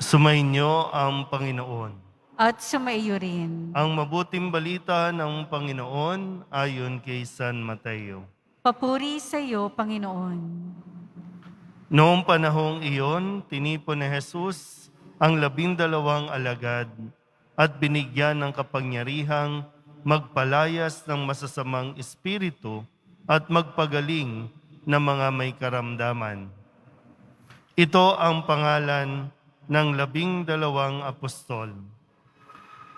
Sumainyo ang Panginoon. at sumaiyo rin. Ang mabuting balita ng Panginoon ayon kay San Mateo. Papuri sa iyo, Panginoon. Noong panahong iyon, tinipon ni Jesus ang labindalawang alagad at binigyan ng kapangyarihang magpalayas ng masasamang espiritu at magpagaling ng mga may karamdaman. Ito ang pangalan ng labing dalawang apostol.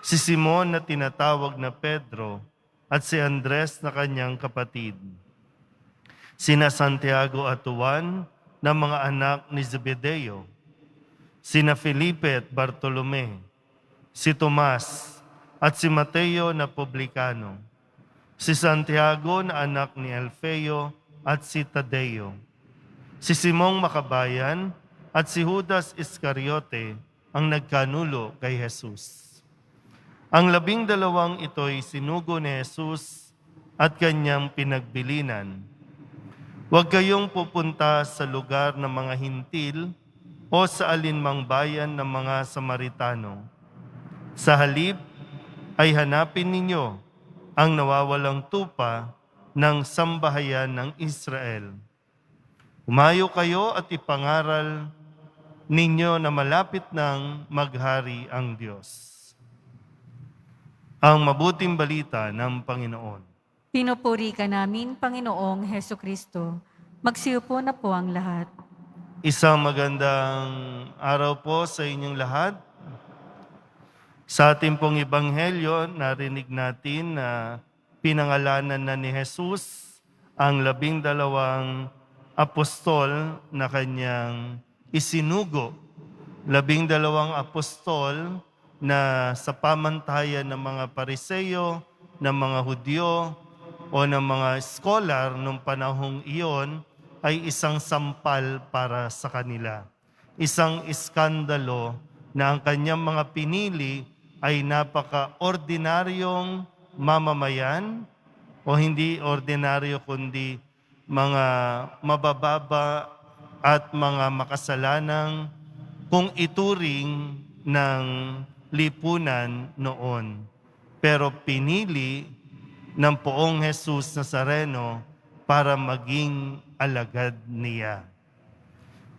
Si Simon na tinatawag na Pedro at si Andres na kanyang kapatid. Sina Santiago at Juan na mga anak ni Zebedeo, sina Felipe at Bartolome, si Tomas at si Mateo na publikano, si Santiago na anak ni Alfeo at si Tadeo, si Simong Makabayan at si Judas Iscariote ang nagkanulo kay Jesus. Ang labing dalawang ito'y sinugo ni Jesus at kanyang pinagbilinan. Huwag kayong pupunta sa lugar ng mga hintil o sa alinmang bayan ng mga Samaritano. Sa halip ay hanapin ninyo ang nawawalang tupa ng sambahayan ng Israel. Umayo kayo at ipangaral ninyo na malapit nang maghari ang Diyos. Ang mabuting balita ng Panginoon. Pinupuri ka namin, Panginoong Heso Kristo. Magsiupo na po ang lahat. Isang magandang araw po sa inyong lahat. Sa ating pong ebanghelyo, narinig natin na pinangalanan na ni Jesus ang labing dalawang apostol na kanyang isinugo. Labing dalawang apostol na sa pamantayan ng mga pariseyo, ng mga Hudyo, o ng mga scholar nung panahong iyon ay isang sampal para sa kanila. Isang iskandalo na ang kanyang mga pinili ay napaka-ordinaryong mamamayan o hindi ordinaryo kundi mga mabababa at mga makasalanang kung ituring ng lipunan noon. Pero pinili ng poong Jesus Nazareno para maging alagad niya.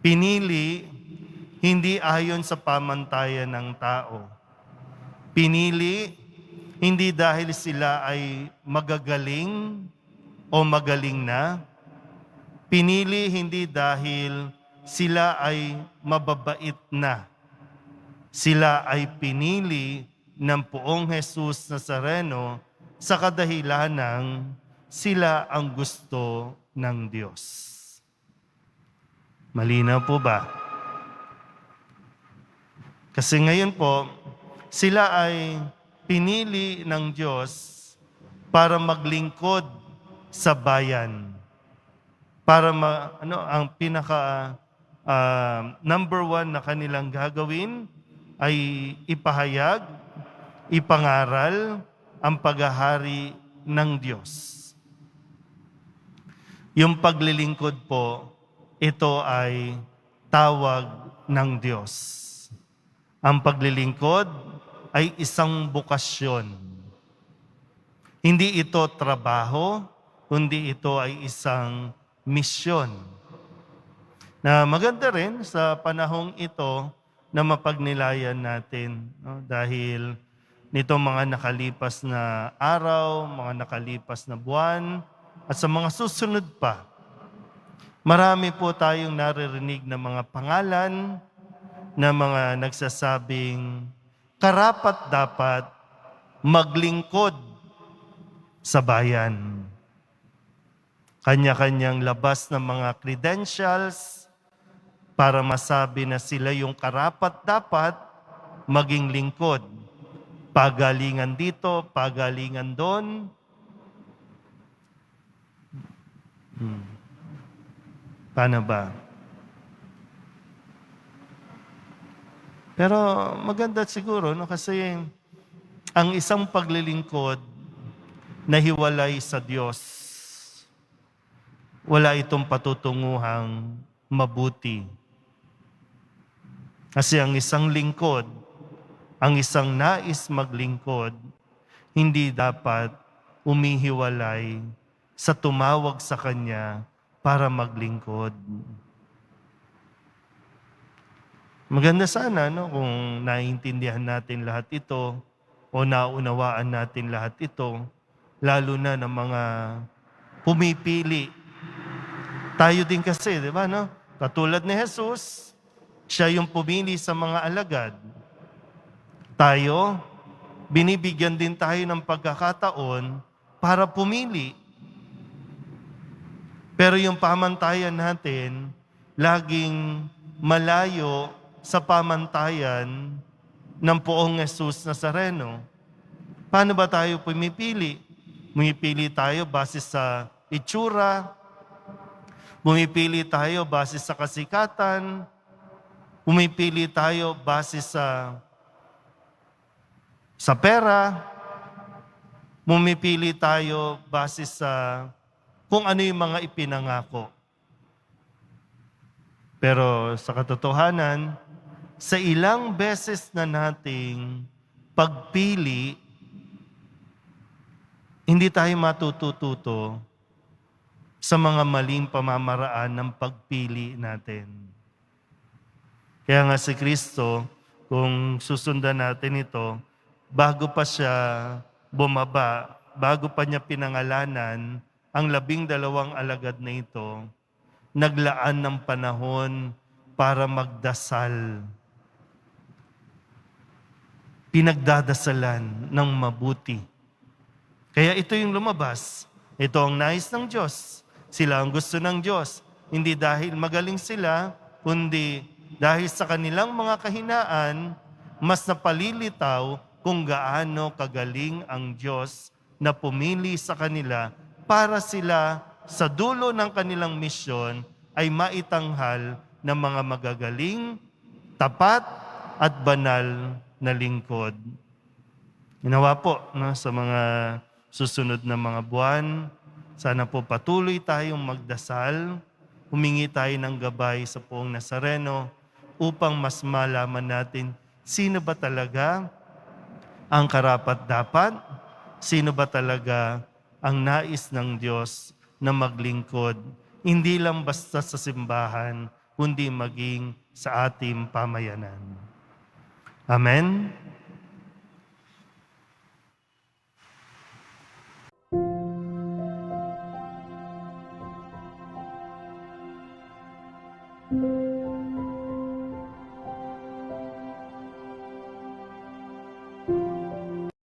Pinili hindi ayon sa pamantayan ng tao. Pinili hindi dahil sila ay magagaling o magaling na. Pinili hindi dahil sila ay mababait na. Sila ay pinili ng poong Jesus Nazareno sa kadahilan ng sila ang gusto ng Diyos. Malinaw po ba? Kasi ngayon po, sila ay pinili ng Diyos para maglingkod sa bayan. Para ma, ano, ang pinaka ah, number one na kanilang gagawin ay ipahayag, ipangaral ang paghahari ng Diyos. Yung paglilingkod po, ito ay tawag ng Diyos. Ang paglilingkod ay isang bukasyon. Hindi ito trabaho, kundi ito ay isang misyon. Na maganda rin sa panahong ito na mapagnilayan natin no? dahil nito mga nakalipas na araw, mga nakalipas na buwan, at sa mga susunod pa. Marami po tayong naririnig na mga pangalan na mga nagsasabing karapat dapat maglingkod sa bayan. Kanya-kanyang labas ng mga credentials para masabi na sila yung karapat dapat maging lingkod. Pagalingan dito, pagalingan doon. Hmm. Paano ba? Pero maganda siguro no kasi ang isang paglilingkod na hiwalay sa Diyos, wala itong patutunguhang mabuti. Kasi ang isang lingkod, ang isang nais maglingkod, hindi dapat umihiwalay sa tumawag sa Kanya para maglingkod. Maganda sana no, kung naiintindihan natin lahat ito o naunawaan natin lahat ito, lalo na ng mga pumipili. Tayo din kasi, di ba? No? Katulad ni Jesus, siya yung pumili sa mga alagad. Tayo, binibigyan din tayo ng pagkakataon para pumili. Pero yung pamantayan natin, laging malayo sa pamantayan ng poong Jesus Nazareno. Paano ba tayo pumipili? Pumipili tayo base sa itsura, pumipili tayo base sa kasikatan, pumipili tayo base sa sa pera, pumipili tayo base sa kung ano yung mga ipinangako. Pero sa katotohanan, sa ilang beses na nating pagpili, hindi tayo matutututo sa mga maling pamamaraan ng pagpili natin. Kaya nga si Kristo, kung susundan natin ito, bago pa siya bumaba, bago pa niya pinangalanan ang labing dalawang alagad na ito, naglaan ng panahon para magdasal. Pinagdadasalan ng mabuti. Kaya ito yung lumabas. Ito ang nais ng Diyos. Sila ang gusto ng Diyos. Hindi dahil magaling sila, kundi dahil sa kanilang mga kahinaan, mas napalilitaw kung gaano kagaling ang Diyos na pumili sa kanila para sila sa dulo ng kanilang misyon ay maitanghal ng mga magagaling, tapat at banal na lingkod. Ginawa po no, sa mga susunod na mga buwan, sana po patuloy tayong magdasal, humingi tayo ng gabay sa poong Nazareno upang mas malaman natin sino ba talaga ang karapat-dapat, sino ba talaga ang nais ng Diyos na maglingkod, hindi lang basta sa simbahan, kundi maging sa ating pamayanan. Amen.